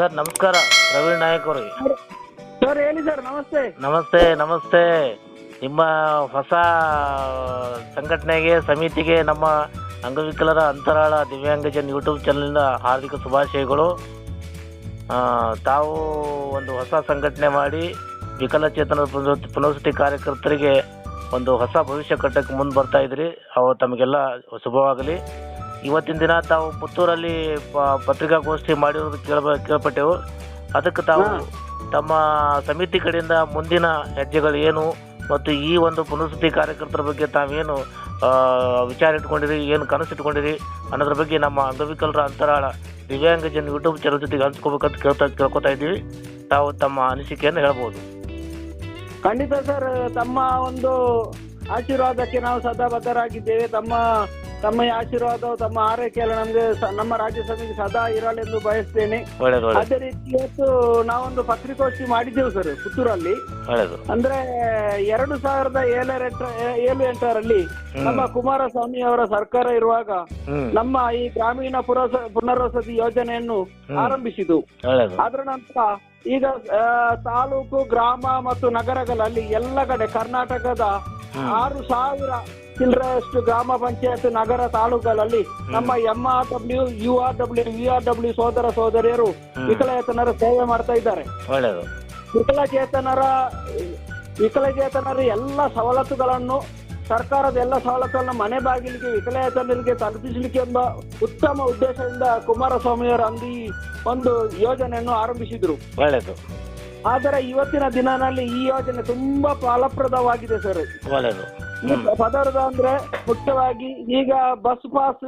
Sir ನಮಸ್ಕಾರ ಪ್ರವೀಣ್ ನಾಯಕ್ ಅವ್ರಿಗೆ sir ಹೇಳಿ ಸರ್ ನಮಸ್ತೆ. ನಮಸ್ತೆ ನಮಸ್ತೆ. ನಿಮ್ಮ ಹೊಸ ಸಂಘಟನೆಗೆ ಸಮಿತಿಗೆ ನಮ್ಮ ಅಂಗವಿಕಲರ ಅಂತರಾಳ ದಿವ್ಯಾಂಗಜನ್ ಯೂಟ್ಯೂಬ್ ಚಾನಲ್ನಿಂದ ಹಾರ್ದಿಕ ಶುಭಾಶಯಗಳು. ತಾವು ಒಂದು ಹೊಸ ಸಂಘಟನೆ ಮಾಡಿ ವಿಕಲಚೇತನ ಪುನರ್- ಪುನರ್ವಸತಿ ಕಾರ್ಯಕರ್ತರಿಗೆ ಒಂದು ಹೊಸ ಭವಿಷ್ಯ ಕಟ್ಟಕ್ಕೆ ಮುಂದೆ ಬರ್ತಾ ಇದ್ರಿ. ಅವು ತಮಗೆಲ್ಲ ಶುಭವಾಗಲಿ. ಇವತ್ತಿನ ದಿನ ತಾವು ಪುತ್ತೂರಲ್ಲಿ ಪತ್ರಿಕಾಗೋಷ್ಠಿ ಮಾಡಿರೋದು ಕೇಳ ಕೇಳ್ಪಟ್ಟೆವು. ಅದಕ್ಕೆ ತಾವು ತಮ್ಮ ಸಮಿತಿ ಕಡೆಯಿಂದ ಮುಂದಿನ ಹೆಜ್ಜೆಗಳು ಏನು ಮತ್ತು ಈ ಒಂದು ಪುನರ್ವಸತಿ ಕಾರ್ಯಕರ್ತರ ಬಗ್ಗೆ ತಾವೇನು ವಿಚಾರ ಇಟ್ಕೊಂಡಿರಿ ಏನು ಕನಸು ಇಟ್ಕೊಂಡಿರಿ ಅನ್ನೋದ್ರ ಬಗ್ಗೆ ನಮ್ಮ ಅಂಗವಿಕಲರ ಅಂತರಾಳ ದಿವ್ಯಾಂಗಜನ್ ಯೂಟ್ಯೂಬ್ ಚಾನಲ್ ಜೊತೆಗೆ ಹಂಚ್ಕೋಬೇಕಂತ ಕೇಳ್ತಾ ಕೇಳ್ಕೊತಾ ಇದ್ದೀವಿ. ತಾವು ತಮ್ಮ ಅನಿಸಿಕೆಯನ್ನು ಹೇಳ್ಬೋದು. ಖಂಡಿತ ಸರ್ ತಮ್ಮ ಒಂದು ಆಶೀರ್ವಾದಕ್ಕೆ ನಾವು ಸದಾ ಬದ್ಧರಾಗಿದ್ದೇವೆ. ತಮ್ಮ ತಮ್ಮ ಆಶೀರ್ವಾದ ತಮ್ಮ ಆರೈಕೆ ಎಲ್ಲ ನಮಗೆ ಸ- ನಮ್ಮ ರಾಜ್ಯ ಸಮಿತಿ ಸದಾ ಇರಲೆಂದು ಬಯಸ್ತೇನೆ. ಒಳ್ಳೇದು ಒಳ್ಳೇದು. ಅದೇ ರೀತಿ ಇವತ್ತು ನಾವೊಂದು ಪತ್ರಿಕೋಷ್ಠಿ ಮಾಡಿದ್ದೇವೆ ಸರ್ ಪುತ್ತೂರಲ್ಲಿ. ಒಳ್ಳೇದು. ಅಂದ್ರೆ ಎರಡು ಸಾವಿರದ ಏಳರ ಏಳು ಎಂಟರಲ್ಲಿ ನಮ್ಮ ಕುಮಾರಸ್ವಾಮಿ ಅವರ ಸರ್ಕಾರ ಇರುವಾಗ ಹ್ಮ್. ನಮ್ಮ ಈ ಗ್ರಾಮೀಣ ಪುರಸ ಪುನರ್ವಸತಿ ಯೋಜನೆಯನ್ನು. ಆರಂಭಿಸಿತು ಒಳ್ಳೇದು. ಅದರ ನಂತರ ಈಗ ಆ, ತಾಲೂಕು ಗ್ರಾಮ ಮತ್ತು ನಗರಗಳಲ್ಲಿ ಎಲ್ಲ ಕಡೆ ಕರ್ನಾಟಕದ. ಆರು ಸಾವಿರ ಚಿಲ್ಲರೆಯಷ್ಟು ಗ್ರಾಮ ಪಂಚಾಯತ್ ನಗರ ತಾಲೂಕುಗಳಲ್ಲಿ ನಮ್ಮ M R W U R W V R W ಸೋದರ ಸೋದರಿಯರು. ವಿಕಲಚೇತನರ ಸೇವೆ ಮಾಡ್ತಾ ಇದ್ದಾರೆ. ಒಳ್ಳೆಯದು. ವಿಕಲಚೇತನರ ವಿಕಲಚೇತನರ ಎಲ್ಲ ಸವಲತ್ತುಗಳನ್ನು ಸರ್ಕಾರದ ಎಲ್ಲ ಸವಲತ್ತುಗಳನ್ನು ಮನೆ ಬಾಗಿಲಿಗೆ ವಿಕಲಚೇತನರಿಗೆ ತಲುಪಿಸಲಿಕ್ಕೆ ಎಂಬ ಉತ್ತಮ ಉದ್ದೇಶದಿಂದ ಕುಮಾರಸ್ವಾಮಿಯವರು ಅಂದು ಈ ಒಂದು ಯೋಜನೆಯನ್ನು ಆರಂಭಿಸಿದ್ರು. ಒಳ್ಳೆಯದು. ಆದರೆ ಇವತ್ತಿನ ದಿನದಲ್ಲಿ ಈ ಯೋಜನೆ ತುಂಬಾ ಫಲಪ್ರದವಾಗಿದೆ ಸರ್. ಒಳ್ಳೇದು ಈ ಪದಾರ್ಥ ಅಂದ್ರೆ ಮುಖ್ಯವಾಗಿ ಈಗ ಬಸ್ ಪಾಸ್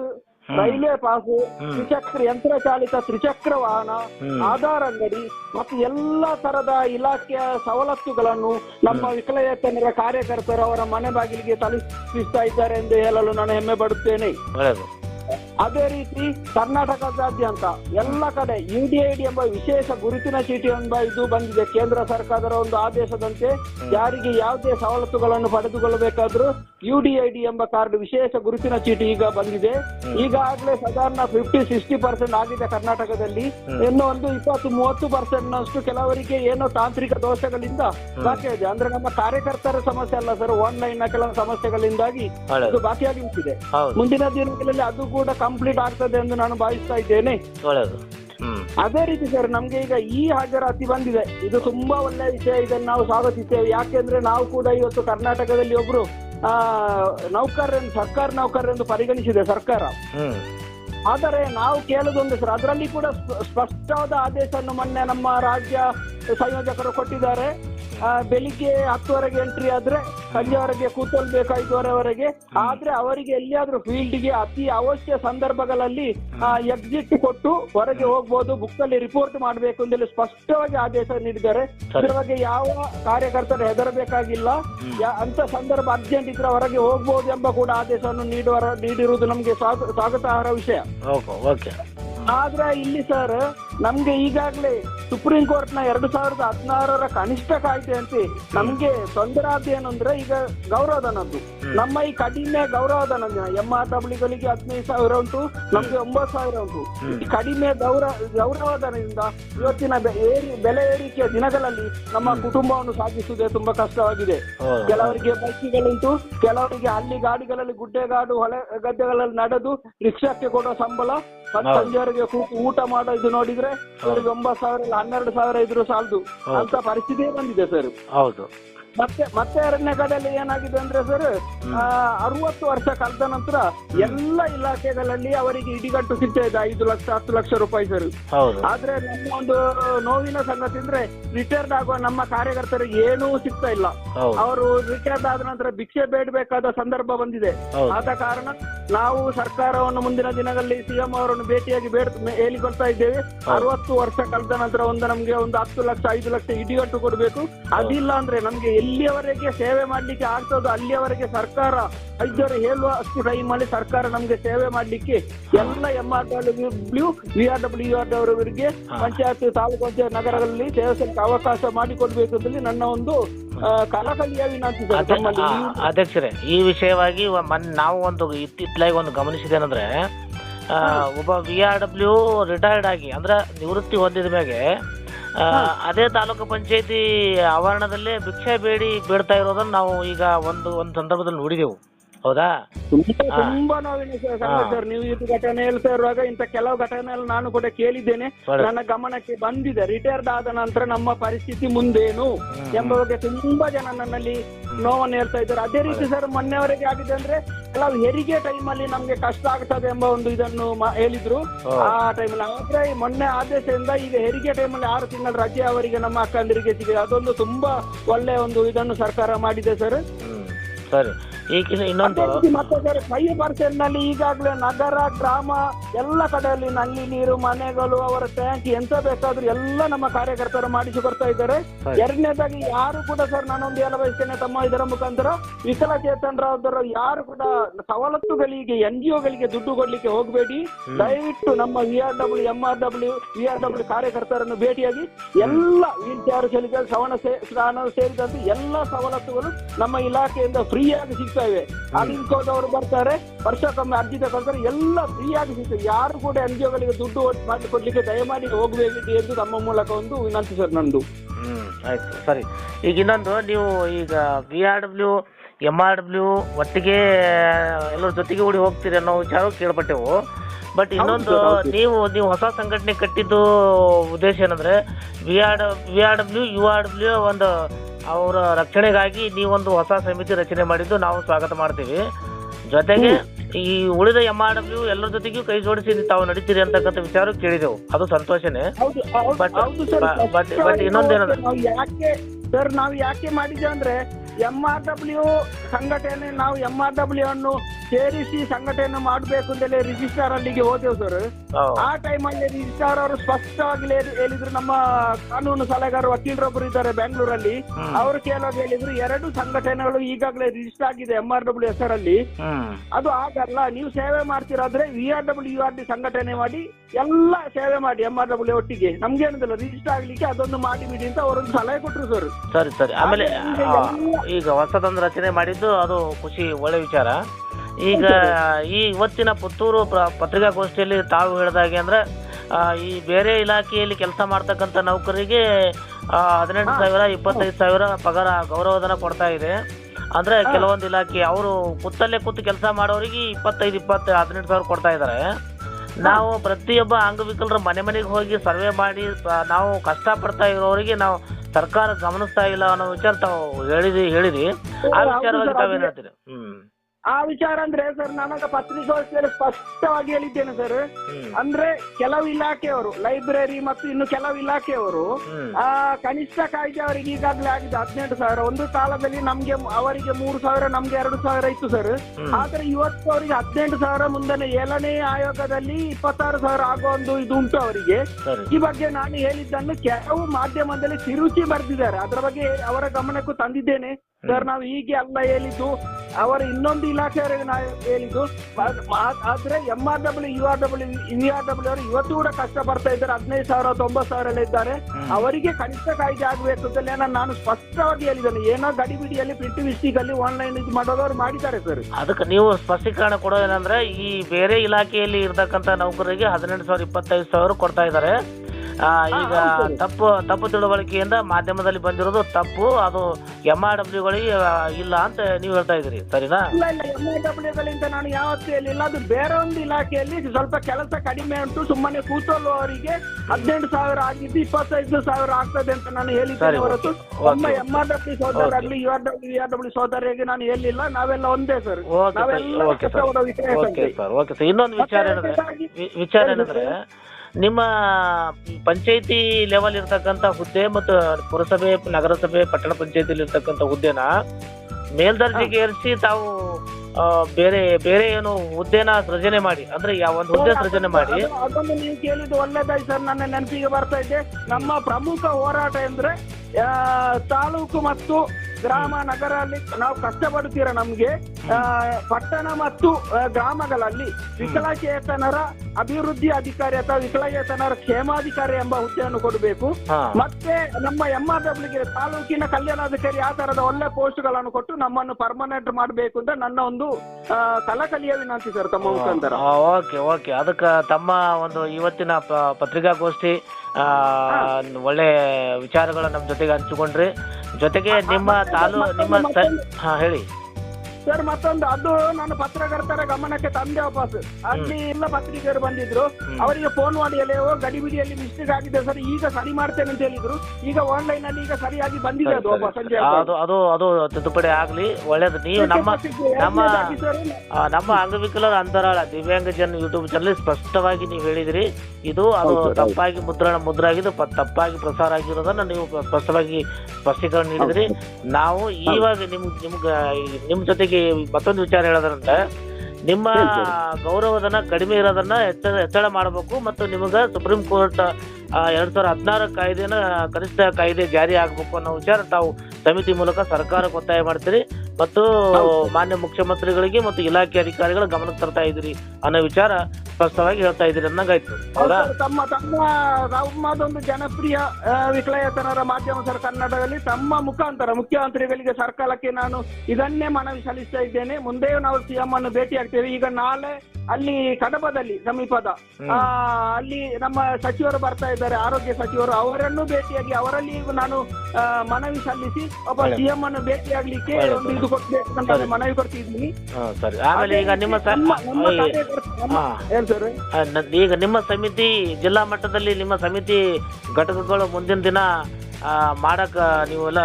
ರೈಲ್ವೆ ಪಾಸ್. ತ್ರಿಚಕ್ರ ಯಂತ್ರ ಚಾಲಿತ ತ್ರಿಚಕ್ರ ವಾಹನ. ಆಧಾರ್ ಅಂಗಡಿ ಮತ್ತು ಎಲ್ಲಾ ತರದ ಇಲಾಖೆಯ ಸವಲತ್ತುಗಳನ್ನು ನಮ್ಮ ವಿಕಲಚೇತನರ ಕಾರ್ಯಕರ್ತರು ಅವರ ಮನೆ ಬಾಗಿಲಿಗೆ ತಲುಪಿಸ್ತಾ ಇದ್ದಾರೆ ಎಂದು ಹೇಳಲು ನಾನು ಹೆಮ್ಮೆ ಪಡುತ್ತೇನೆ. ಅದೇ ರೀತಿ ಕರ್ನಾಟಕದಾದ್ಯಂತ ಎಲ್ಲ ಕಡೆ ಯುಡಿಐಡಿ ಎಂಬ ವಿಶೇಷ ಗುರುತಿನ ಚೀಟಿ ಎಂಬ ಇದು ಬಂದಿದೆ. ಕೇಂದ್ರ ಸರ್ಕಾರದ ಒಂದು ಆದೇಶದಂತೆ ಯಾರಿಗೆ ಯಾವುದೇ ಸವಲತ್ತುಗಳನ್ನು ಪಡೆದುಕೊಳ್ಳಬೇಕಾದ್ರೂ ಯುಡಿಐಡಿ ಎಂಬ ಕಾರ್ಡ್ ವಿಶೇಷ ಗುರುತಿನ ಚೀಟಿ ಈಗ ಬಂದಿದೆ. ಈಗಾಗಲೇ ಸಾಧಾರಣ ಫಿಫ್ಟಿ ಸಿಕ್ಸ್ಟಿ ಪರ್ಸೆಂಟ್ ಆಗಿದೆ ಕರ್ನಾಟಕದಲ್ಲಿ. ಇನ್ನು ಒಂದು ಇಪ್ಪತ್ತು ಮೂವತ್ತು ಪರ್ಸೆಂಟ್ ನಷ್ಟು ಕೆಲವರಿಗೆ ಏನೋ ತಾಂತ್ರಿಕ ದೋಷಗಳಿಂದ ಬಾಕಿ ಇದೆ. ಅಂದ್ರೆ ನಮ್ಮ ಕಾರ್ಯಕರ್ತರ ಸಮಸ್ಯೆ ಅಲ್ಲ ಸರ್. ಆನ್ಲೈನ್ನ ಕೆಲವು ಸಮಸ್ಯೆಗಳಿಂದಾಗಿ ಅದು ಇದು ಬಾಕಿಯಾಗಿ ಮುಂದಿನ ದಿನಗಳಲ್ಲಿ ಅದು ಕೂಡ ಕಂಪ್ಲೀಟ್ ಆಗ್ತದೆ ಎಂದು ನಾನು ಭಾವಿಸ್ತಾ ಇದ್ದೇನೆ. ಹ್ಮ್. ಅದೇ ರೀತಿ ಸರ್ ನಮ್ಗೆ ಈಗ ಈ ಹಾಜರಾತಿ ಬಂದಿದೆ. ಇದು ತುಂಬಾ ಒಳ್ಳೆ ವಿಷಯ ಇದನ್ನು ನಾವು ಸ್ವಾಗತಿಸ್ತೇವೆ. ಯಾಕೆಂದ್ರೆ ನಾವು ಕೂಡ ಇವತ್ತು ಕರ್ನಾಟಕದಲ್ಲಿ ಒಬ್ರು ಆ ನೌಕರರನ್ನು ಸರ್ಕಾರ ನೌಕರರೆಂದು ಪರಿಗಣಿಸಿದೆ ಸರ್ಕಾರ. ಹ್ಮ್. ಆದರೆ ನಾವು ಕೇಳೋದೊಂದು ಸರ್ ಅದರಲ್ಲಿ ಕೂಡ ಸ್ಪ- ಸ್ಪಷ್ಟವಾದ ಆದೇಶವನ್ನು ಮೊನ್ನೆ ನಮ್ಮ ರಾಜ್ಯ ಸಂಯೋಜಕರು ಕೊಟ್ಟಿದ್ದಾರೆ. ಬೆಳಿಗ್ಗೆ ಹತ್ತುವರೆಗೆ ಎಂಟ್ರಿ ಆದ್ರೆ ಸಂಜೆವರೆಗೆ ಕೂತ್ಕೊಳ್ಬೇಕು ಐದುವರೆವರೆಗೆ. ಆದ್ರೆ ಅವರಿಗೆ ಎಲ್ಲಿಯಾದ್ರೂ ಫೀಲ್ಡ್ಗೆ ಅತಿ ಅವಶ್ಯ ಸಂದರ್ಭಗಳಲ್ಲಿ ಎಕ್ಸಿಟ್ ಕೊಟ್ಟು ಹೊರಗೆ ಹೋಗ್ಬೋದು ಬುಕ್ ಅಲ್ಲಿ ರಿಪೋರ್ಟ್ ಮಾಡಬೇಕು ಅಂತೇಳಿ ಸ್ಪಷ್ಟವಾಗಿ ಆದೇಶ ನೀಡಿದ್ದಾರೆ. ಅದರ ಬಗ್ಗೆ ಯಾವ ಕಾರ್ಯಕರ್ತರು ಹೆದರಬೇಕಾಗಿಲ್ಲ. ಅಂತ ಸಂದರ್ಭ ಅರ್ಜೆಂಟ್ ಇದ್ರೆ ಹೊರಗೆ ಹೋಗ್ಬೋದು ಎಂಬ ಕೂಡ ಆದೇಶವನ್ನು ನೀಡುವ ನೀಡಿರುವುದು ನಮಗೆ ಸ್ವಾಗ- ಸ್ವಾಗತಾರ್ಹ ವಿಷಯ. ಓಕೆ. ಆದ್ರೆ ಇಲ್ಲಿ ಸರ್ ನಮ್ಗೆ ಈಗಾಗಲೇ ಸುಪ್ರೀಂ ಕೋರ್ಟ್ನ ಎರಡು ಸಾವಿರದ ಹದಿನಾರರ ಕನಿಷ್ಠ ಕಾಯ್ದೆ ಅಂತ. ನಮ್ಗೆ ತೊಂದರೆ ಆದ ಏನಂದ್ರೆ ಈಗ ಗೌರವಧನದ್ದು. ನಮ್ಮ ಈ ಕಡಿಮೆ ಗೌರವಧನ ಎಂ ಆರ್ ಡಬ್ಲ್ಯೂಗಳಿಗೆ ಹದಿನೈದು ಸಾವಿರ ಉಂಟು ನಮ್ಗೆ ಒಂಬತ್ತು ಸಾವಿರ ಉಂಟು. ಈ ಕಡಿಮೆ ಗೌರವ ಗೌರವಧನದಿಂದ ಇವತ್ತಿನ ಏರಿ ಬೆಲೆ ಏರಿಕೆಯ ದಿನಗಳಲ್ಲಿ ನಮ್ಮ ಕುಟುಂಬವನ್ನು ಸಾಗಿಸುವುದೇ ತುಂಬಾ ಕಷ್ಟವಾಗಿದೆ. ಕೆಲವರಿಗೆ ಬೈಕ್ಗಳುಂಟು ಕೆಲವರಿಗೆ ಹಳ್ಳಿ ಗಾಡಿಗಳಲ್ಲಿ ಗುಡ್ಡೆಗಾಡು ಹೊಲ ಗದ್ದೆಗಳಲ್ಲಿ ನಡೆದು ರಿಕ್ಷಾಕ್ಕೆ ಕೊಡುವ ಸಂಬಳ ಮತ್ತೆ. ಸಂಜೆವರೆಗೆ ಕೂತು ಊಟ ಮಾಡೋ ಇದು ನೋಡಿದ್ರೆ ಅವ್ರಿಗೆ ಒಂಬತ್ತು ಸಾವಿರ ಇಲ್ಲ ಹನ್ನೆರಡು ಸಾವಿರ ಇದ್ರು ಸಾಲದು. ಅಂತ ಪರಿಸ್ಥಿತಿ ಬಂದಿದೆ ಸರ್. ಹೌದು. ಮತ್ತೆ ಮತ್ತೆ ಎರಡನೇ ಕಡೆಯಲ್ಲಿ ಏನಾಗಿದೆ ಅಂದ್ರೆ ಸರ್ ಅರವತ್ತು ವರ್ಷ ಕಳೆದ ನಂತರ ಎಲ್ಲ ಇಲಾಖೆಗಳಲ್ಲಿ ಅವರಿಗೆ ಇಡಿಗಟ್ಟು ಸಿಗ್ತಾ ಇದೆ ಐದು ಲಕ್ಷ ಹತ್ತು ಲಕ್ಷ ರೂಪಾಯಿ ಸರ್. ಆದ್ರೆ ನಮ್ಮ ಒಂದು ನೋವಿನ ಸಂಗತಿ ಅಂದ್ರೆ ರಿಟೈರ್ಡ್ ಆಗುವ ನಮ್ಮ ಕಾರ್ಯಕರ್ತರಿಗೆ ಏನೂ ಸಿಗ್ತಾ ಇಲ್ಲ. ಅವರು ರಿಟೈರ್ಡ್ ಆದ ನಂತರ ಭಿಕ್ಷೆ ಬೇಡಬೇಕಾದ ಸಂದರ್ಭ ಬಂದಿದೆ. ಆದ ಕಾರಣ ನಾವು ಸರ್ಕಾರವನ್ನು ಮುಂದಿನ ದಿನಗಳಲ್ಲಿ ಸಿಎಂ ಅವರನ್ನು ಭೇಟಿಯಾಗಿ ಬೇಡ ಹೇಳಿಕೊಳ್ತಾ ಇದ್ದೇವೆ. ಅರವತ್ತು ವರ್ಷ ಕಳೆದ ನಂತರ ಒಂದು ನಮ್ಗೆ ಒಂದು ಹತ್ತು ಲಕ್ಷ ಐದು ಲಕ್ಷ ಇಡಿಗಟ್ಟು ಕೊಡಬೇಕು. ಅದಿಲ್ಲ ಅಂದ್ರೆ ನಮ್ಗೆ ಎಲ್ಲಿಯವರೆಗೆ ಸೇವೆ ಮಾಡ್ಲಿಕ್ಕೆ ಆಗ್ತದೋ ಅಲ್ಲಿಯವರೆಗೆ ಸರ್ಕಾರ ವೈದ್ಯರು ಹೇಳುವ ಅಷ್ಟು ಟೈಮ್ ಅಲ್ಲಿ ಸರ್ಕಾರ ನಮ್ಗೆ ಸೇವೆ ಮಾಡ್ಲಿಕ್ಕೆ ಎಲ್ಲ M R W V R W U R ಅವರಿಗೆ ಪಂಚಾಯತ್ ತಾಲೂಕು ಪಂಚಾಯತ್ ನಗರಗಳಲ್ಲಿ ಸೇವಿಸಲಿಕ್ಕೆ ಅವಕಾಶ ಮಾಡಿಕೊಡ್ಬೇಕು ಅಂತ ನನ್ನ ಒಂದು ಕಲಕಲಿಯ ವಿನಂತಿ ಅಧ್ಯಕ್ಷರೇ ಈ ವಿಷಯವಾಗಿ ನಾವು ಒಂದು ಇತ್ತಿತ್ತಲಾಗಿ ಒಂದು ಗಮನಿಸಿದೇನೆಂದ್ರೆ ಆ, ಒಬ್ಬ ವಿ ಆರ್ ಡಬ್ಲ್ಯೂ ರಿಟೈರ್ಡ್ ಆಗಿ ಅಂದ್ರೆ ನಿವೃತ್ತಿ ಹೊಂದಿದ ಮ್ಯಾಗೆ ಅದೇ ತಾಲೂಕು ಪಂಚಾಯತಿ ಆವರಣದಲ್ಲೇ ಭಿಕ್ಷೆ ಬೇಡಿ ಬೇಡ್ತಾ ಇರೋದನ್ನ ನಾವು ಈಗ ಒಂದು ಒಂದು ಸಂದರ್ಭದಲ್ಲಿ ನೋಡಿದೆವು. ಹೌದಾ? ತುಂಬಾ ನೋವಿನ. ಸರ್ ನೀವು ಇದು ಘಟನೆ ಹೇಳ್ತಾ ಇರುವಾಗ ಇಂಥ ಕೆಲವು ಘಟನೆ ನಾನು ಕೂಡ ಕೇಳಿದ್ದೇನೆ. ನನ್ನ ಗಮನಕ್ಕೆ ಬಂದಿದೆ. ರಿಟೈರ್ಡ್ ಆದ ನಂತರ ನಮ್ಮ ಪರಿಸ್ಥಿತಿ ಮುಂದೇನು. ಎಂಬ ಬಗ್ಗೆ ತುಂಬಾ ಜನ ನನ್ನಲ್ಲಿ ನೋವನ್ನು ಹೇಳ್ತಾ ಇದ್ದಾರೆ. ಅದೇ ರೀತಿ ಸರ್ ಮೊನ್ನೆವರೆಗೆ ಆಗಿದೆ ಅಂದ್ರೆ ಕೆಲವು ಹೆರಿಗೆ ಟೈಮ್ ಅಲ್ಲಿ ನಮ್ಗೆ ಕಷ್ಟ ಆಗ್ತದೆ ಎಂಬ ಒಂದು ಇದನ್ನು ಹೇಳಿದ್ರು. ಆ ಟೈಮಲ್ಲಿ ಆದ್ರೆ ಈ ಮೊನ್ನೆ ಆದೇಶದಿಂದ ಈಗ ಹೆರಿಗೆ ಟೈಮ್ ಅಲ್ಲಿ ಆರು ತಿಂಗಳ ರಜೆ ಅವರಿಗೆ ನಮ್ಮ ಅಕ್ಕಂದಿರಿಗೆ ಸಿಗಿದೆ. ಅದೊಂದು ತುಂಬಾ ಒಳ್ಳೆ ಒಂದು ಇದನ್ನು ಸರ್ಕಾರ ಮಾಡಿದೆ ಸರ್. ಸರಿ. ಈಗ ಇನ್ನೊಂದು ಅದೇ ಮತ್ತೆ ಫೈವ್ ಪರ್ಸೆಂಟ್ನಲ್ಲಿ ಈಗಾಗಲೇ ನಗರ ಗ್ರಾಮ ಎಲ್ಲ ಕಡೆಯಲ್ಲಿ ನಲ್ಲಿ ನೀರು ಮನೆಗಳು ಅವರ ಟ್ಯಾಂಕ್ ಎಂತ ಬೇಕಾದ್ರೂ ಎಲ್ಲ ನಮ್ಮ ಕಾರ್ಯಕರ್ತರು ಮಾಡಿಸಿ ಬರ್ತಾ ಇದ್ದಾರೆ. ಎರಡನೇದಾಗಿ ಯಾರು ಕೂಡ ಸರ್ ನಾನೊಂದು ಹೇಳ ಬಯಸ್ತೇನೆ ತಮ್ಮ ಇದರ ಮುಖಾಂತರ ವಿಕಲಚೇತನರಾದವರು ಯಾರು ಕೂಡ ಸವಲತ್ತುಗಳಿಗೆ ಎನ್ ಜಿ ಒಗಳಿಗೆ ದುಡ್ಡು ಕೊಡ್ಲಿಕ್ಕೆ ಹೋಗಬೇಡಿ. ದಯವಿಟ್ಟು ನಮ್ಮ V R W M R W V R W ಕಾರ್ಯಕರ್ತರನ್ನು ಭೇಟಿಯಾಗಿ ಎಲ್ಲ ವೀಲ್ ಚೇರ್ ಸವಣ ಸೇರಿದಂತೆ ಎಲ್ಲ ಸವಲತ್ತುಗಳು ನಮ್ಮ ಇಲಾಖೆಯಿಂದ ಫ್ರೀ ಆಗಿ ಸಿಗ್ತಾ ಇವೆ ಬರ್ತಾರೆ ವರ್ಷಕ್ಕೊಮ್ಮೆ ಅರ್ಜಿ ತಗೊಳ್ತಾರೆ ಎಲ್ಲ ಫ್ರೀ ಆಗಿ ಸಿಗ್ತದೆ ಯಾರು ಕೂಡ ಎನ್ ಜಿ ಒಗಳಿಗೆ ದುಡ್ಡು ಮಾಡಿ ಕೊಡ್ಲಿಕ್ಕೆ ದಯಮಾಡಿ ಹೋಗಬೇಕು ಎಂದು ನಮ್ಮ ಮೂಲಕ ಒಂದು ವಿನಂತಿ ಸರ್ ನಂದು. ಹ್ಮ್ ಆಯ್ತು. ಸರಿ. ಈಗ ಇನ್ನೊಂದು ನೀವು ಈಗ V R W M R W ಒಟ್ಟಿಗೆ ಎಲ್ಲರ ಜೊತೆಗೆ ಓಡಿ ಹೋಗ್ತೀರಿ ಅನ್ನೋ ವಿಚಾರ ಕೇಳ್ಪಟ್ಟೆವು. ಬಟ್ ಇನ್ನೊಂದು. ನೀವು ನೀವು ಹೊಸ ಸಂಘಟನೆ ಕಟ್ಟಿದ್ದು ಉದ್ದೇಶ ಏನಂದ್ರೆ V R V R W U R W ಒಂದು ಅವರ ರಕ್ಷಣೆಗಾಗಿ ನೀವೊಂದು ಹೊಸ ಸಮಿತಿ ರಚನೆ ಮಾಡಿದ್ದು ನಾವು ಸ್ವಾಗತ ಮಾಡ್ತೀವಿ. ಜೊತೆಗೆ ಈ ಉಳಿದ ಎಂ ಆರ್ ಡಬ್ಲ್ಯೂ ಎಲ್ಲರ ಜೊತೆಗೂ ಕೈ ಜೋಡಿಸಿ ತಾವು ನಡೀತೀರಿ ಅಂತಕ್ಕಂಥ ವಿಚಾರ ಕೇಳಿದೆವು. ಅದು ಸಂತೋಷನೇ. ಬಟ್ ಬಟ್ ಇನ್ನೊಂದೇನಂದ್ರೆ- ಸರ್ ನಾವು ಯಾಕೆ ಮಾಡಿದ್ದೆ ಅಂದ್ರೆ ಎಂ ಆರ್ ಡಬ್ಲ್ಯೂ ಸಂಘಟನೆ ನಾವು ಎಂ ಆರ್ ಡಬ್ಲ್ಯೂ ಅನ್ನು ಸೇರಿಸಿ ಸಂಘಟನೆ ಮಾಡಬೇಕು ಅಂತಲೇ ರಿಜಿಸ್ಟ್ರಾರ್ ಅಲ್ಲಿಗೆ ಹೋದೆವು ಸರ್ ಆ ಆ ಟೈಮಲ್ಲಿ ರಿಜಿಸ್ಟ್ರಾರ್ ಅವರು ಸ್ಪಷ್ಟವಾಗಿ ಹೇಳಿ- ಹೇಳಿದ್ರು ನಮ್ಮ ಕಾನೂನು ಸಲಹೆಗಾರ ವಕೀಲರೊಬ್ಬರು ಇದ್ದಾರೆ ಬೆಂಗಳೂರಲ್ಲಿ. ಅವರು ಕೇಳೋದು ಹೇಳಿದ್ರು ಎರಡು ಸಂಘಟನೆಗಳು ಈಗಾಗಲೇ ರಿಜಿಸ್ಟರ್ ಆಗಿದೆ ಎಂ ಆರ್ ಡಬ್ಲ್ಯೂ ಹೆಸರಲ್ಲಿ. ಅದು ಆಗಲ್ಲ ನೀವು ಸೇವೆ ಮಾಡ್ತಿರಾದ್ರೆ V R W U R D ಸಂಘಟನೆ ಮಾಡಿ ಎಲ್ಲ ಸೇವೆ ಮಾಡಿ ಎಂ ಆರ್ ಡಬ್ಲ್ಯೂ ಒಟ್ಟಿಗೆ. ನಮ್ಗೆ ಏನಿಲ್ಲ ರಿಜಿಸ್ಟರ್ ಆಗ್ಲಿಕ್ಕೆ ಅದೊಂದು ಮಾಡಿಬಿಡಿ ಅಂತ ಅವರೊಂದು ಸಲಹೆ ಕೊಟ್ರು ಸರ್ ಸರಿ ಸರಿ. ಆಮೇಲೆ ಈಗ ಹೊಸದೊಂದು ರಚನೆ ಮಾಡಿದ್ದು ಅದು ಖುಷಿ ಒಳ್ಳೆ ವಿಚಾರ. ಈಗ ಈ ಇವತ್ತಿನ ಪುತ್ತೂರು ಪ್ರ- ಪತ್ರಿಕಾಗೋಷ್ಠಿಯಲ್ಲಿ ತಾವು ಹೇಳಿದಾಗೆ ಅಂದ್ರೆ ಈ ಬೇರೆ ಇಲಾಖೆಯಲ್ಲಿ ಕೆಲಸ ಮಾಡ್ತಕ್ಕಂಥ ನೌಕರಿಗೆ ಹದಿನೆಂಟು ಸಾವಿರ ಇಪ್ಪತ್ತೈದು ಸಾವಿರ ಪಗಾರ ಗೌರವಧನ ಕೊಡ್ತಾ ಇದೆ. ಅಂದ್ರೆ ಕೆಲವೊಂದು ಇಲಾಖೆ ಅವರು ಕೂತಲ್ಲೇ ಕೂತು ಕೆಲಸ ಮಾಡೋರಿಗೆ ಇಪ್ಪತ್ತೈದು ಇಪ್ಪತ್ತು ಹದಿನೆಂಟು ಸಾವಿರ ಕೊಡ್ತಾ ಇದ್ದಾರೆ ನಾವು ಪ್ರತಿಯೊಬ್ಬ ಅಂಗವಿಕಲರ ಮನೆ ಮನೆಗೆ ಹೋಗಿ ಸರ್ವೆ ಮಾಡಿ ನಾವು ಕಷ್ಟಪಡ್ತಾ ಇರೋರಿಗೆ ನಾವು ಸರ್ಕಾರ ಗಮನಿಸ್ತಾ ಇಲ್ಲ ಅನ್ನೋ ವಿಚಾರ ತಾವು ಹೇಳಿದಿ ಹೇಳಿದಿ. ಆ ವಿಚಾರವಾಗಿ ತಾವೇನ್ ಹೇಳ್ತೀರಿ? ಹ್ಮ್. ಆ ವಿಚಾರ ಅಂದ್ರೆ ಸರ್ ನಾನಾಗ ಪತ್ರಿಕೋಷ್ಠಿಯಲ್ಲಿ ಸ್ಪಷ್ಟವಾಗಿ ಹೇಳಿದ್ದೇನೆ ಸರ್ ಅಂದ್ರೆ ಕೆಲವು ಇಲಾಖೆಯವರು ಲೈಬ್ರರಿ ಮತ್ತು ಇನ್ನು ಕೆಲವು ಇಲಾಖೆಯವರು ಆ ಕನಿಷ್ಠ ಕಾಯ್ದೆ ಅವರಿಗೆ ಈಗಾಗಲೇ ಆಗಿದೆ ಹದಿನೆಂಟು ಸಾವಿರ. ಒಂದು ಕಾಲದಲ್ಲಿ ನಮ್ಗೆ ಅವರಿಗೆ ಮೂರು ಸಾವಿರ ನಮ್ಗೆ ಎರಡು ಸಾವಿರ ಇತ್ತು ಸರ್. ಆದ್ರೆ ಇವತ್ತು ಅವರಿಗೆ ಹದಿನೆಂಟು ಸಾವಿರ ಮುಂದನೆ ಏಳನೇ ಆಯೋಗದಲ್ಲಿ ಇಪ್ಪತ್ತಾರು ಸಾವಿರ ಆಗೋ ಒಂದು ಇದು ಉಂಟು ಅವರಿಗೆ. ಈ ಬಗ್ಗೆ ನಾನು ಹೇಳಿದ್ದನ್ನು ಕೆಲವು ಮಾಧ್ಯಮದಲ್ಲಿ ತಿರುಚಿ ಬರೆದಿದ್ದಾರೆ. ಅದರ ಬಗ್ಗೆ ಅವರ ಗಮನಕ್ಕೂ ತಂದಿದ್ದೇನೆ. ಸರ್ ನಾವು ಹೀಗೆ ಅಲ್ಲ ಹೇಳಿದ್ದು. ಅವರ ಇನ್ನೊಂದು ಇಲಾಖೆಯವರಿಗೆ ನಾವು ಹೇಳಿದ್ದು ಆದ್ರೆ M R W U R W V R W ಅವರು ಇವತ್ತು ಕೂಡ ಕಷ್ಟ ಪಡ್ತಾ ಇದ್ದಾರೆ. ಹದಿನೈದು ಸಾವಿರ ತೊಂಬತ್ತು ಸಾವಿರ ಎಲ್ಲ ಇದ್ದಾರೆ ಅವರಿಗೆ ಕನಿಷ್ಠ ಕಾಯ್ದೆ ಆಗಬೇಕು ಅಂತ ಏನೋ ನಾನು ಸ್ಪಷ್ಟವಾಗಿ ಹೇಳಿದ್ದೇನೆ. ಏನೋ ಗಡಿಬಿಡಿಯಲ್ಲಿ ಪ್ರಿಂಟ್ ವಿಸ್ಟಿಕ್ ಅಲ್ಲಿ ಆನ್ಲೈನ್ ಇದು ಮಾಡೋದವ್ರು ಮಾಡಿದ್ದಾರೆ ಸರ್ ಅದಕ್ಕೆ ನೀವು ಸ್ಪಷ್ಟೀಕರಣ ಕೊಡೋದೇನಂದ್ರೆ ಈ ಬೇರೆ ಇಲಾಖೆಯಲ್ಲಿ ಇರ್ತಕ್ಕಂಥ ನೌಕರರಿಗೆ ಹದಿನೆಂಟು ಸಾವಿರ ಇಪ್ಪತ್ತೈದು ಸಾವಿರ ಕೊಡ್ತಾ ಇದ್ದಾರೆ. ಈಗ ತಪ್ಪು ತಪ್ಪು ತಿಳುವಳಿಕೆಯಿಂದ ಮಾಧ್ಯಮದಲ್ಲಿ ಬಂದಿರೋದು ತಪ್ಪು ಅದು ಎಂ ಆರ್ ಡಬ್ಲ್ಯೂಗಳಿಗೆ ಇಲ್ಲ ಅಂತ ನೀವು ಹೇಳ್ತಾ ಇದ್ದೀರಿ ಸರಿನಾ? ಇಲ್ಲ ಇಲ್ಲ ಎಂ ಆರ್ ಡಬ್ಲ್ಯೂಗಳಿಂದ ನಾನು ಯಾವತ್ತೂ ಹೇಳಿಲ್ಲ ಅದು ಬೇರೆ ಒಂದು ಇಲಾಖೆಯಲ್ಲಿ ಸ್ವಲ್ಪ ಕೆಲಸ ಕಡಿಮೆ ಉಂಟು ಸುಮ್ಮನೆ ಕೂತಲ್ಲುವವರಿಗೆ ಹದಿನೆಂಟು ಸಾವಿರ ಆಗಿದ್ದು ಇಪ್ಪತ್ತೈದು ಸಾವಿರ ಆಗ್ತದೆ ಅಂತ ನಾನು ಹೇಳಿದ್ದೇನೆ ಹೊರತು. ಓಕೆ, ನಮ್ಮ okay. M R W ಸೋದರಾಗ್ಲಿ U R W R W ಸೋದರಿಗೆ ನಾನು ಹೇಳಿಲ್ಲ ನಾವೆಲ್ಲ ಒಂದೇ ಸರ್ ನಾವೆಲ್ಲ ಓಕೆ ಸರ್. ಓಕೆ ಸರ್ ಇನ್ನೊಂದು ವಿಚಾರ ಏನಂದ್ರೆ ವಿಚಾರ ಏನಂದ್ರೆ ನಿಮ್ಮ ಪಂಚಾಯಿತಿ ಲೆವೆಲ್ ಇರ್ತಕ್ಕಂಥ ಹುದ್ದೆ ಮತ್ತು ಪುರಸಭೆ ನಗರಸಭೆ ಪಟ್ಟಣ ಪಂಚಾಯತಿಲಿ ಇರ್ತಕ್ಕಂಥ ಹುದ್ದೆನ ಮೇಲ್ದರ್ಜೆಗೆ ಏರಿಸಿ ತಾವು ಬೇರೆ ಬೇರೆ ಏನು ಹುದ್ದೆನ ಸೃಜನೆ ಮಾಡಿ ಅಂದ್ರೆ ಯಾವ ಒಂದು ಹುದ್ದೆ ಸೃಜನೆ ಮಾಡಿ. ಅದನ್ನು ನೀವು ಕೇಳಿದ್ದು ಒಳ್ಳೇದಾಯ್ತು ಸರ್ ನನ್ನ ನೆನಪಿಗೆ ಬರ್ತಾ ಇದೆ. ನಮ್ಮ ಪ್ರಮುಖ ಹೋರಾಟ ಅಂದ್ರೆ ತಾಲೂಕು ಮತ್ತು ಗ್ರಾಮ ನಗರ ಅಲ್ಲಿ ನಾವು ಕಷ್ಟಪಡ್ತೀರ ನಮ್ಗೆ. ಆ, ಪಟ್ಟಣ ಮತ್ತು ಗ್ರಾಮಗಳಲ್ಲಿ ವಿಕಲಚೇತನರ ಅಭಿವೃದ್ಧಿ ಅಧಿಕಾರಿ ಅಥವಾ ವಿಕಲಚೇತನರ ಕ್ಷೇಮಾಧಿಕಾರಿ ಎಂಬ ಹುದ್ದೆಯನ್ನು ಕೊಡಬೇಕು. ಮತ್ತೆ ನಮ್ಮ ಎಂ ಆರ್ ಡಬ್ಲ್ಯೂಗೆ ತಾಲೂಕಿನ ಕಲ್ಯಾಣಾಧಿಕಾರಿ ಆ ತರದ ಒಳ್ಳೆ ಪೋಸ್ಟ್ಗಳನ್ನು ಕೊಟ್ಟು ನಮ್ಮನ್ನು ಪರ್ಮನೆಂಟ್ ಮಾಡಬೇಕು ಅಂತ ನನ್ನ ಒಂದು ಕಲಕಲಿಯ ವಿನಂತಿ ಸರ್ ತಮ್ಮ ಮುಖಾಂತರ. Okay okay. ಅದಕ್ಕೆ ತಮ್ಮ ಒಂದು ಇವತ್ತಿನ ಪತ್ರಿಕಾಗೋಷ್ಠಿ ಒಳ್ಳೆ ವಿಚಾರಗಳು ನಮ್ಮ ಜೊತೆಗೆ ಹಂಚಿಕೊಂಡ್ರಿ. ಜೊತೆಗೆ ನಿಮ್ಮ ತಾಲೂಕು ನಿಮ್ಮ ಹಾ ಹೇಳಿ. ಸರ್ ಮತ್ತೊಂದು ಅದು ನಾನು ಪತ್ರಕರ್ತರ ಗಮನಕ್ಕೆ ತಂದೆ ವಾಪಸ್. ಅಲ್ಲಿ ಎಲ್ಲ ಪತ್ರಿಕೆಯರು ಬಂದಿದ್ರು. ಅವರಿಗೆ ಫೋನ್ ಮಾಡಿ ಎಲ್ಲೋ ಗಡಿಬಿಡಿಯಲ್ಲಿ ಮಿಸ್ಟೇಕ್ ಆಗಿದೆ ಸರ್ ಈಗ ಸರಿ ಮಾಡ್ತೇನೆ ಅಂತ ಹೇಳಿದ್ರು. ಈಗ ಆನ್ಲೈನ್ ಅಲ್ಲಿ ಈಗ ಸರಿಯಾಗಿ ಬಂದಿದೆ ಅದು ಸಂಜೆ ಅದು ಅದು ಅದು ತಿದ್ದುಪಡಿ ಆಗ್ಲಿ ಒಳ್ಳೇದು. ನೀವು ನಮ್ಮ ನಮ್ಮ ನಮ್ಮ ಅಂಗವಿಕಲರ ಅಂತರಾಳ ದಿವ್ಯಾಂಗ ಜನ ಯೂಟ್ಯೂಬ್ ಚಾನಲ್ ಸ್ಪಷ್ಟವಾಗಿ ನೀವು ಹೇಳಿದ್ರಿ. ಇದು ಅದು. ತಪ್ಪಾಗಿ ಮುದ್ರಣ ಮುದ್ರ ಆಗಿದ್ದು ತಪ್ಪಾಗಿ ಪ್ರಸಾರ ಆಗಿರೋದನ್ನ ನೀವು ಸ್ಪಷ್ಟವಾಗಿ ಸ್ಪಷ್ಟೀಕರಣ ನೀಡಿದ್ರಿ. ನಾವು ಇವಾಗ ನಿಮ್ ನಿಮ್ಗೆ ನಿಮ್ಮ ಜೊತೆಗೆ ಮತ್ತೊಂದು ವಿಚಾರ ಹೇಳೋದಂದ್ರೆ ನಿಮ್ಮ ಗೌರವದನ್ನ ಕಡಿಮೆ ಇರೋದನ್ನ ಹೆಚ್ಚಳ ಹೆಚ್ಚಳ ಮಾಡಬೇಕು ಮತ್ತು ನಿಮಗೆ ಸುಪ್ರೀಂ ಕೋರ್ಟ್ ಎರಡ್ ಸಾವಿರದ ಹದಿನಾರು ಕಾಯ್ದೆನ ಕನಿಷ್ಠ ಕಾಯ್ದೆ ಜಾರಿ ಆಗಬೇಕು ಅನ್ನೋ ವಿಚಾರ ತಾವು ಸಮಿತಿ ಮೂಲಕ ಸರ್ಕಾರಕ್ಕೆ ಒತ್ತಾಯ ಮಾಡ್ತೀರಿ. ಮತ್ತು ಮಾನ್ಯ ಮುಖ್ಯಮಂತ್ರಿಗಳಿಗೆ ಮತ್ತು ಇಲಾಖೆ ಅಧಿಕಾರಿಗಳ ಗಮನಕ್ಕೆ ತರ್ತಾ ಇದ್ರಿ ಅನ್ನೋ ವಿಚಾರ ಸ್ಪಷ್ಟವಾಗಿ ಹೇಳ್ತಾ ಇದ್ರಿ ಅನ್ನಂಗಾಯ್ತು ಹೌದಾ? ತಮ್ಮ ತಮ್ಮ ತಮ್ಮದೊಂದು ಜನಪ್ರಿಯ ವಿಕಲಯತನರ ಮಾಧ್ಯಮ ಸರ್ ಕನ್ನಡದಲ್ಲಿ ತಮ್ಮ ಮುಖಾಂತರ ಮುಖ್ಯಮಂತ್ರಿಗಳಿಗೆ ಸರ್ಕಾರಕ್ಕೆ ನಾನು ಇದನ್ನೇ ಮನವಿ ಸಲ್ಲಿಸ್ತಾ ಇದ್ದೇನೆ. ಮುಂದೆಯೂ ನಾವು ಸಿಎಂ ಅನ್ನು ಭೇಟಿ ಆಗ್ತೇವೆ ಈಗ ನಾಳೆ ಅಲ್ಲಿ ಕಡಬದಲ್ಲಿ ಸಮೀಪದ. ಆ, ಅಲ್ಲಿ ನಮ್ಮ ಸಚಿವರು ಬರ್ತಾ ಇದ್ದಾರೆ ಆರೋಗ್ಯ ಸಚಿವರು. ಅವರನ್ನು ಭೇಟಿಯಾಗಿ ಅವರಲ್ಲಿ ನಾನು ಮನವಿ ಸಲ್ಲಿಸಿ ಒಬ್ಬ. ಸಿಎಂ ಅನ್ನು ಭೇಟಿಯಾಗ್ಲಿಕ್ಕೆ. ಒಂದು ಇದು ಕೊಡ್ಬೇಕು ಅಂತ ಮನವಿ ಕೊಡ್ತಿದ್ದೀನಿ. ಸರಿ. ಆಮೇಲೆ ಈಗ ನಿಮ್ಮ ಸರ್? ಈಗ ನಿಮ್ಮ ಸಮಿತಿ ಜಿಲ್ಲಾ ಮಟ್ಟದಲ್ಲಿ ನಿಮ್ಮ ಸಮಿತಿ ಘಟಕಗಳು ಮುಂದಿನ ದಿನ ಮಾಡಕ್ ನೀವೆಲ್ಲ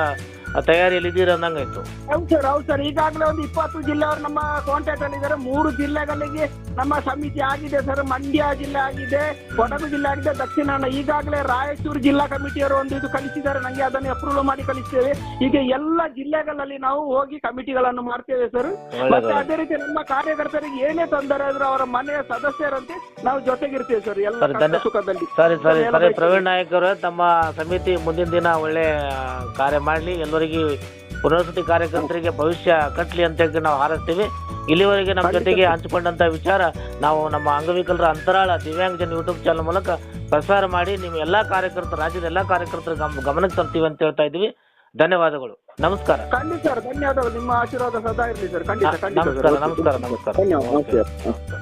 ತಯಾರಿಯಲ್ಲಿ ಇದ್ದೀರ ಅಂದಂಗಾಯ್ತು ಹೌದು ಸರ್ ಹೌದು ಸರ್. ಈಗಾಗಲೇ ಒಂದು ಇಪ್ಪತ್ತು ಜಿಲ್ಲೆಯವರು ನಮ್ಮ ಕಾಂಟ್ಯಾಕ್ಟ್ ಅಲ್ಲಿ ಇದ್ದಾರೆ. ಮೂರು ಜಿಲ್ಲೆಗಳಿಗೆ ನಮ್ಮ ಸಮಿತಿ ಆಗಿದೆ ಸರ್. ಮಂಡ್ಯ ಜಿಲ್ಲೆ ಆಗಿದೆ ಕೊಡಗು ಜಿಲ್ಲೆ ಆಗಿದೆ ದಕ್ಷಿಣ ಕನ್ನಡ ಈಗಾಗಲೇ ರಾಯಚೂರು ಜಿಲ್ಲಾ ಕಮಿಟಿಯವರು ಒಂದು ಇದು ಕಳಿಸಿದ್ದಾರೆ ನನಗೆ ಅದನ್ನು ಅಪ್ರೂವ್ ಮಾಡಿ ಕಳಿಸ್ತೇವೆ ಹೀಗೆ ಎಲ್ಲ ಜಿಲ್ಲೆಗಳಲ್ಲಿ ನಾವು ಹೋಗಿ ಕಮಿಟಿಗಳನ್ನು ಮಾಡ್ತೇವೆ ಸರ್. ಮತ್ತೆ ಅದೇ ರೀತಿ ನಮ್ಮ ಕಾರ್ಯಕರ್ತರಿಗೆ ಏನೇ ತೊಂದರೆ ಆದ್ರೂ ಅವರ ಮನೆಯ ಸದಸ್ಯರಂತೆ ನಾವು ಜೊತೆಗಿರ್ತೇವೆ ಸರ್ ಎಲ್ಲ ಕಷ್ಟ ಸುಖದಲ್ಲಿ ಸರಿ ಸರಿ ಎಲ್ಲ ಸರಿ ಪ್ರವೀಣ್ ನಾಯಕ್ ಅವರು ತಮ್ಮ ಸಮಿತಿ ಮುಂದಿನ ದಿನ ಒಳ್ಳೆ ಕಾರ್ಯ ಮಾಡಲಿ. ಎಲ್ಲರಿಗೆ ಪುನರ್ವಸತಿ ಕಾರ್ಯಕರ್ತರಿಗೆ ಭವಿಷ್ಯ ಕಟ್ಟಲಿ ಅಂತ ಹೇಳಿ ನಾವು ಹಾರೈಸ್ತೀವಿ. ಇಲ್ಲಿವರೆಗೆ ನಮ್ಮ ಜೊತೆಗೆ. ಹಂಚಿಕೊಂಡಂತ ವಿಚಾರ ನಾವು ನಮ್ಮ ಅಂಗವಿಕಲರ ಅಂತರಾಳ ದಿವ್ಯಾಂಗ ಜನ ಯೂಟ್ಯೂಬ್ ಚಾನಲ್ ಮೂಲಕ ಪ್ರಸಾರ ಮಾಡಿ ನಿಮ್ಮ ಎಲ್ಲಾ ಕಾರ್ಯಕರ್ತರು ರಾಜ್ಯದ ಎಲ್ಲಾ ಕಾರ್ಯಕರ್ತರ ಗಮ- ಗಮನಕ್ಕೆ ತರ್ತೀವಿ ಅಂತ ಹೇಳ್ತಾ ಇದೀವಿ ಧನ್ಯವಾದಗಳು. ನಮಸ್ಕಾರ. ಖಂಡಿತ ಸರ್ ಧನ್ಯವಾದಗಳು. ನಿಮ್ಮ ಆಶೀರ್ವಾದ ಸದಾ ಇರಲಿ ಸರ್. ಖಂಡಿತ ನಮಸ್ಕಾರ ನಮಸ್ಕಾರ ನಮಸ್ಕಾರ. ಧನ್ಯವಾದ. ಓಕೆ. ನಮಸ್ಕಾರ